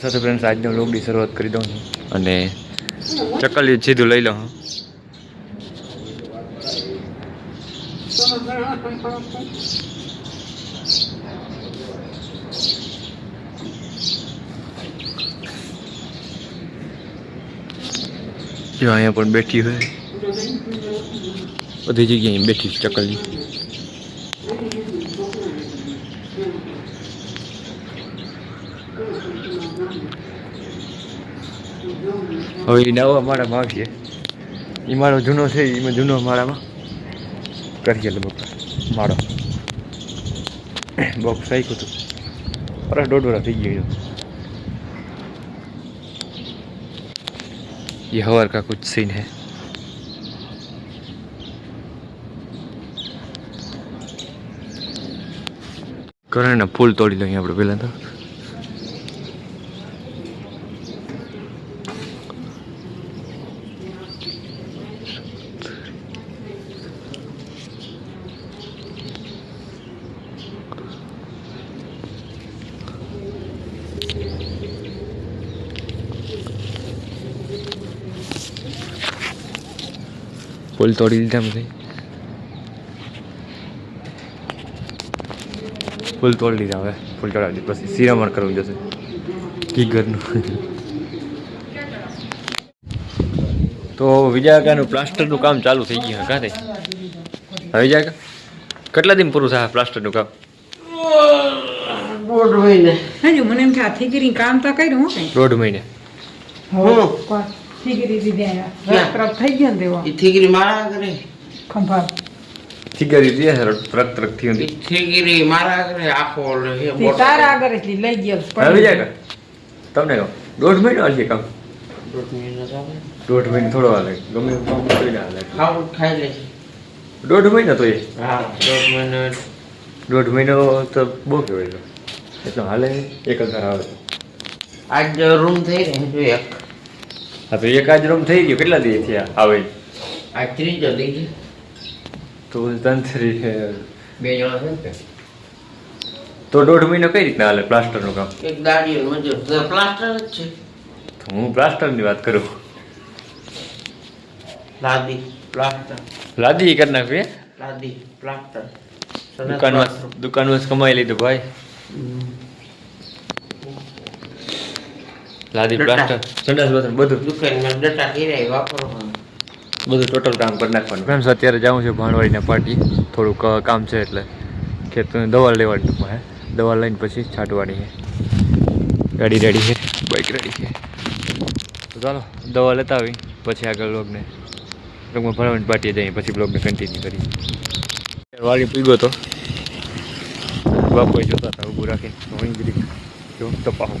સાથે ફ્રેન્ડ્સ આજનો વ્લોગની શરૂઆત કરી દઉં છું. અને ચકલી સીધું લઈ લઉં જો અહીંયા પણ બેઠી હોય. બધી જગ્યાએ બેઠી ચકલી. હવે એ નવા માળામાં આવીએ એ માળો જૂનો છે એમાં જૂનો માળામાં કરીએ લે બપોર માળો બહુ સાઈકું હતું વરસ દોઢ વરસ થઈ ગયો ये हवर का कुछ सीन है કરે ને ફૂલ તોડી લઈએ આપણે પહેલાં તો ફૂલ તોડી દીધા પછી. ફૂલ તોડી લીધા હવે ફૂલ તોડાવી દીધા. પછી સિરામણ કરવું જશે. કી ઘરનું? તો વિજયાકાનું પ્લાસ્ટરનું કામ ચાલુ થઈ ગયું કાં થઈ વિજયાકા કેટલા દિન પૂરું થાય પ્લાસ્ટરનું કામ? દોઢ મહિને. હજુ મને એમ થાય થીગરી કામ તો કર્યું હું દોઢ મહિને. હું થીગરી દીધે. રફ થઈ ગયો ને તેવો ઈ થીગરી મારા કરે ખંભા થીગરી દે ટ્રક ટ્રકથી ઈ થીગરી મારા કરે આખો હે તારા આગળ એટલી લઈ ગયો. હવે વિજયાકા તમને કહું. દોઢ મહિનો હશે કામ? દોઢ મહિનો દોઢ મહિનો થોડો હાલે. ગમે કામ કોઈ હાલે. ખાવું ખાઈ લે દોઢ મહિનો તો એ? હા દોઢ મહિનો દોઢ મહિનો તો બહુ કહેવાય. એટલો હાલે એક હજાર આવે. આજ રૂમ થઈ રહે એક. હા તો એક આજ રૂમ થઈ ગયો. કેટલા દિવસ થયા? આવે આ ત્રીજો દિવસ તો તંત્રી છે. બે જણા છે તો. દોઢ મહિનો કઈ રીતના હાલે પ્લાસ્ટરનું કામ? એક દાડીઓ મજૂર. પ્લાસ્ટર જ છે. હું પ્લાસ્ટરની વાત કરું. લાદી પ્લાસ્ટર. લાદી કરી નાખવી? લાદી પ્લાસ્ટર. દુકાનમાં દુકાનમાં કમાઈ લીધું ભાઈ. લાદી પ્લાસ્ટર. સંડાસ બાથરૂમ બધું. દુકાનમાં ડટા કિરાય વાપરવાનું. બધું ટોટલ કામ કરી નાખવાનું. ફ્રેન્ડ્સ અત્યારે જાઉં છું ભાણવાડીના પાર્ટી થોડુંક કામ છે એટલે. ખેતરની દવા લેવાની ટૂંકમાં હે દવા લઈને પછી છાંટવાની છે. ગાડી રેડી છે. બાઇક રેડી છે. તો ચાલો દવા લેતા આવી પછી આગળ બ્લોગને બ્લોગમાં ભણવાની પાર્ટીએ જઈએ પછી બ્લોગને કન્ટિન્યુ કરીએ. વાળી પીગો તો. બાપુએ જોતા હતા ઊભું રાખીને. જો તપાવું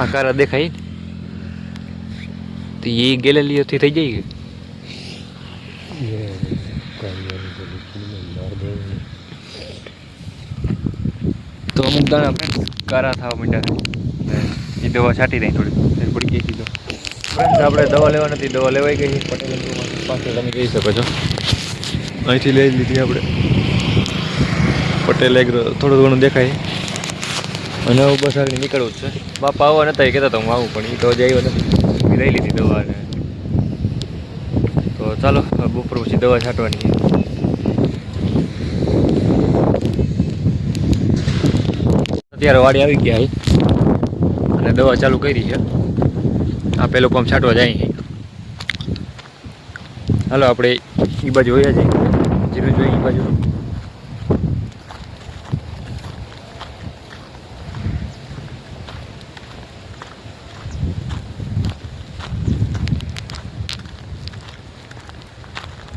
આ કારા દેખાય તો એ ગેલેલીઓથી થઈ જાય તો અમુક દાણા friends કારા થવા માંડ્યા છે ને એ દવા છાંટી દઈ થોડી ફેર પડી ગઈ સીધો Friends, આપણે દવા લેવા નથી દવા લેવાઈ ગઈ છે પટેલ અંકલમાં. પાસે તમે જોઈ શકો છો અહીંથી લઈ લીધી આપણે. પટેલ એગ્રો થોડું ઘણું દેખાય. અને હવે બસ આગળ નીકળવું જ છે. બાપા આવવા નતા એ કહેતા હતા હું આવું, પણ એ તો હજી આવ્યો નથી. લઈ લીધી દવા તો ચાલો બપોર પછી દવા છાંટવાની અત્યારે વાડી આવી ગયા અને દવા ચાલુ કરી છે. આ પેલો પંપ છાંટવા જાય હાલો, આપણે એ બાજુ હોઈએ જઈએ. જીરું જોઈ બાજુ.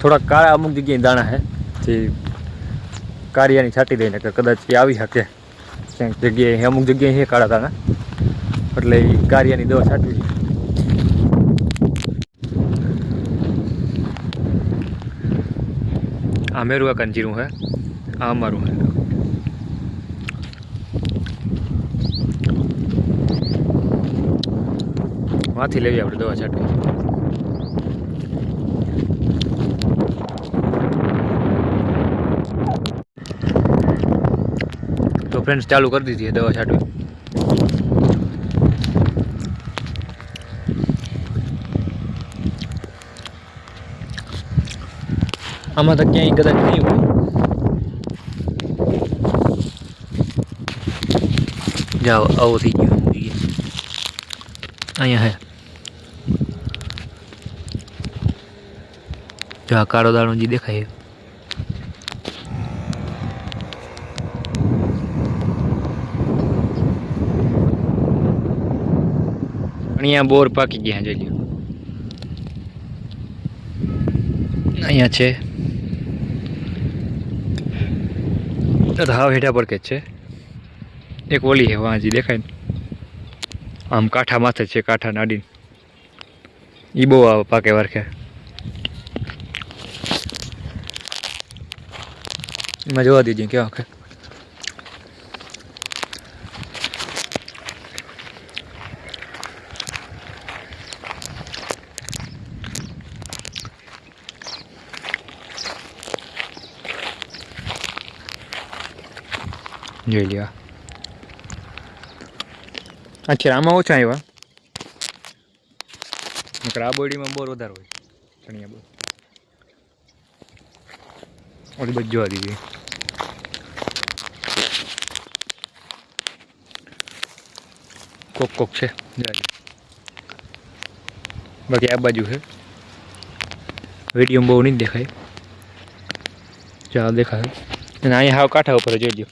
થોડા કાળા અમુક જગ્યાએ દાણા છે જે કારિયાની છાંટી દઈને કે કદાચ એ આવી શકે. ક્યાંક જગ્યાએ, અમુક જગ્યાએ છે કાળા દાણા. એટલે એ કારિયાની દવા છાંટવી આ મેરું આ કંજીરું હે આ અમારું હે માંથી લેવી આપણે દવા છાંટવી તો ફ્રેન્ડ્સ ચાલુ કરી દીધી છે દવા છાંટવી આમાં તો ક્યાંય કદાચ નહીં હોય. જાઓ, આવો થઈ ગયો જોઈએ. અહીંયા હે. જો આ કાળો દાણો જે દેખાય અહીંયા બોર પાકી ગયા જોઈ લ્યો. અહીંયા છે તો તો હાવ હેઠા પર જ છે. એક ઓલી હે વાંજી, દેખાય આમ કાંઠા માથે છે કાંઠા નાડીને એ બહુ આવે પાકે વારખે. એમાં જોવા દીધી કેવા વખત જોઈ લેવા અચ્છા આમાં ઓછા આવ્યા. નકર આ બોડીમાં બોર વધારે હોય. ચણિયા બોર ઓલી બધી જોવા દીધી. કોક કોક છે. બાકી આ બાજુ છે. વીડિયો બહુ નહીં દેખાય. ચાલ દેખાય. અને અહીંયા હાવ કાંઠા ઉપર જોઈ લ્યો.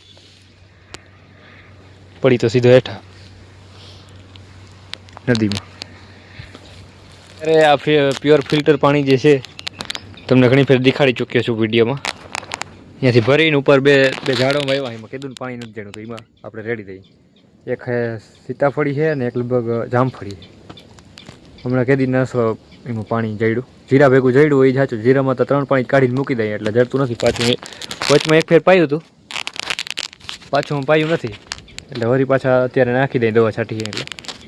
પડી તો સીધો હેઠા. નદીમાં. અરે આ પ્યોર ફિલ્ટર પાણી જે છે તમને ઘણી ફેર દેખાડી ચૂક્યો છું વિડીયોમાં. અહીંયાથી ભરીને ઉપર બે બે ઝાડો વાવ્યા એમાં કીધું પાણી નથી દેણું તો એમાં આપણે રેડી દઈએ એક સીતાફળી છે અને એક લગભગ જામફળી છે. હમણાં કેદી નસ એમાં પાણી જડ્યું જીરા ભેગું જડ્યું એ જાચું. જીરામાં તો ત્રણ પાણી કાઢીને મૂકી દઈએ એટલે જડતું નથી. પાછું વચમાં એક ફેર પાયું હતું. પાછું હું પાયું નથી. એટલે વરી પાછા અત્યારે નાખી દઈએ દવા છાંટીએ એટલે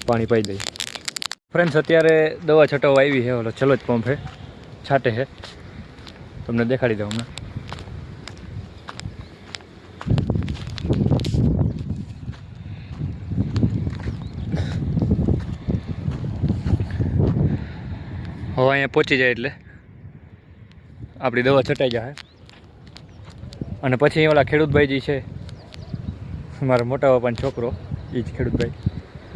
પાણી પાઈ દઈએ. ફ્રેન્ડ્સ અત્યારે દવા છટાવવા આવી છે. ઓલો ચલો જ પંપ છે. છાંટે છે. તમને દેખાડી દઉં હમણાં. હવે અહીંયા પહોંચી જાય એટલે આપણી દવા છટાઈ જાય અને પછી ઓલા ખેડૂતભાઈ જે છે. મારા મોટા બાપાનો છોકરો એ જ ખેડૂતભાઈ.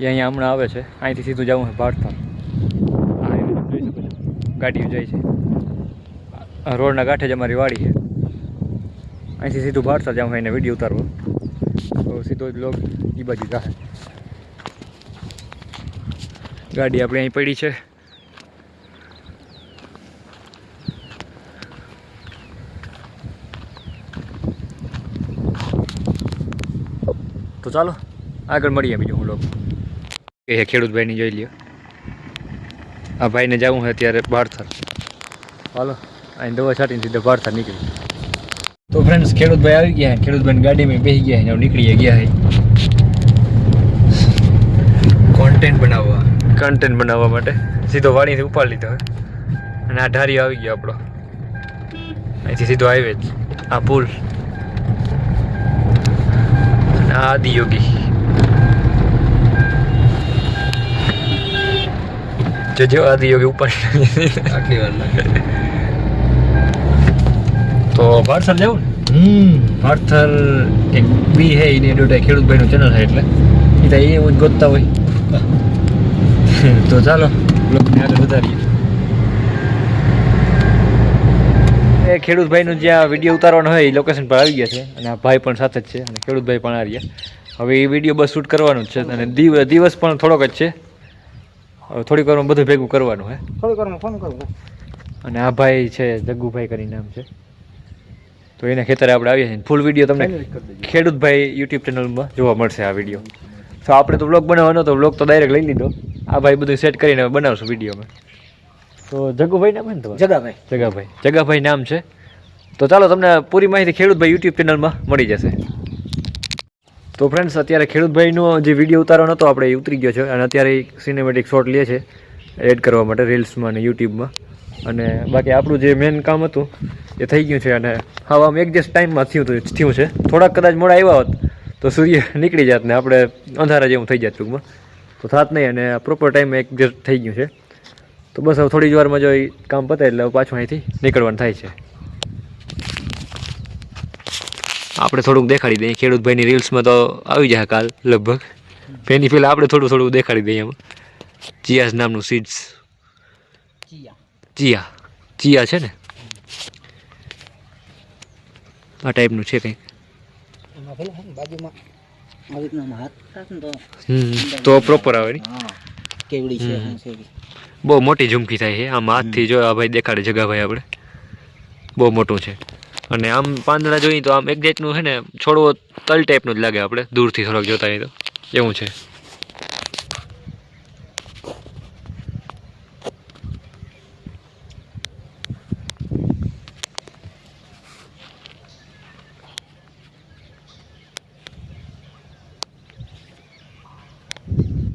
એ અહીંયા હમણાં આવે છે, અહીંથી સીધું જવું છે ભારતમાં જોઈ ગાડીઓ જાય છે. રોડના કાંઠે જ અમારી વાડી છે. અહીંથી સીધું ભારત જવું એને વીડિયો ઉતારવો. તો સીધો જ લોક એ બાજુ જાહે. ગાડી આપણે અહીં પડી છે. તો ચાલો આગળ મળીએ બીજું હું લોકો. એ ખેડૂતભાઈની જોઈ લ્યો. આ ભાઈને જવું હોય અત્યારે બારથર. હાલો અહીં દવા છાંટીને સીધા બારથર નીકળી. તો ફ્રેન્ડ્સ ખેડૂતભાઈ આવી ગયા ખેડૂતભાઈ ગાડીમાં બેસી ગયા છે નીકળી ગયા કોન્ટેન્ટ બનાવવા. કન્ટેન્ટ બનાવવા માટે. સીધો વાડીથી ઉપાડી લીધો હોય અને આ ઢારી આવી ગયો આપણો. અહીંથી સીધો હાઈવે જ. આ પુલ. આદિયોગી જો જો આદિયોગી ઉપર આટલી વાર તો ભારથર જવું ને હમ ભારથર એક બી હે એની ડોટા ખેડૂતભાઈનું ચેનલ છે એટલે। એ તો એ જ ગોતતા હોય। તો ચાલો. બ્લોગને આગળ વધારીએ. ખેડૂતભાઈનું જ્યાં વીડિયો ઉતારવાનો હોય એ લોકેશન પર આવી ગયા છે અને આ ભાઈ પણ સાથે જ છે અને ખેડૂતભાઈ પણ આ રહ્યા. હવે એ વીડિયો બસ શૂટ કરવાનું જ છે અને દિવ- દિવસ પણ થોડોક જ છે. હવે થોડીક વારમાં બધું ભેગું કરવાનું હે. થોડીક વારમાં ફોન કરું. અને આ ભાઈ છે જગ્ગુભાઈ કરીને નામ છે. તો એના ખેતરે આપણે આવીએ છીએ. ફૂલ વીડિયો તમને ખેડૂતભાઈ યુટ્યુબ ચેનલમાં જોવા મળશે આ વીડિયો. તો આપણે તો બ્લોગ બનાવવાનો તો બ્લોગ તો ડાયરેક્ટ લઈ લીધો. આ ભાઈ બધું સેટ કરીને બનાવશું વિડીયોમાં. તો જગુભાઈ નામ છે ને જગાભાઈ. જગાભાઈ. જગાભાઈ નામ છે. તો ચાલો તમને પૂરી માહિતી ખેડૂતભાઈ યુટ્યુબ ચેનલમાં મળી જશે. તો ફ્રેન્ડ્સ અત્યારે ખેડૂતભાઈનો જે વીડિયો ઉતારવાનો હતો આપણે એ ઉતરી ગયો છે અને અત્યારે સિનેમેટિક શોટ લે છે એડ કરવા માટે રીલ્સમાં અને યુટ્યુબમાં. અને બાકી આપણું જે મેઇન કામ હતું એ થઈ ગયું છે અને હા આમ એક્ઝેક્ટ ટાઈમમાં થયું હતું થયું છે. થોડાક કદાચ મોડા આવ્યા હોત તો સૂર્ય નીકળી જાત ને આપણે અંધારા જેવું થઈ જાત ટૂંકમાં. તો થાત નહીં અને પ્રોપર ટાઈમ જસ્ટ થઈ ગયું છે. તો બસ હવે થોડી જ વારમાં જો કામ પતે એટલે પાછું અહીંથી નીકળવાનું થાય છે. આપણે થોડુંક દેખાડી દઈએ. ખેડૂતભાઈની રીલ્સમાં તો આવી જાય કાલ લગભગ. એની પહેલાં આપણે થોડું થોડું દેખાડી દઈએ એમાં. ચિયાસ નામનું સીડ્સ ચિયા ચિયા છે ને? આ ટાઈપનું છે કંઈક. ને તો હમ તો પ્રોપર આવે હા. કેવડી છે બહુ મોટી ઝુમકી થાય છે. આમ હાથથી જો આ ભાઈ દેખાડે જગાભાઈ આપણે. બહુ મોટું છે. અને આમ પાંદડા જોઈએ તો આમ એક જાતનું છે ને છોડવો તલ ટાઈપનું જ લાગે આપણે. દૂરથી થોડોક જોતા હોય તો. એવું છે.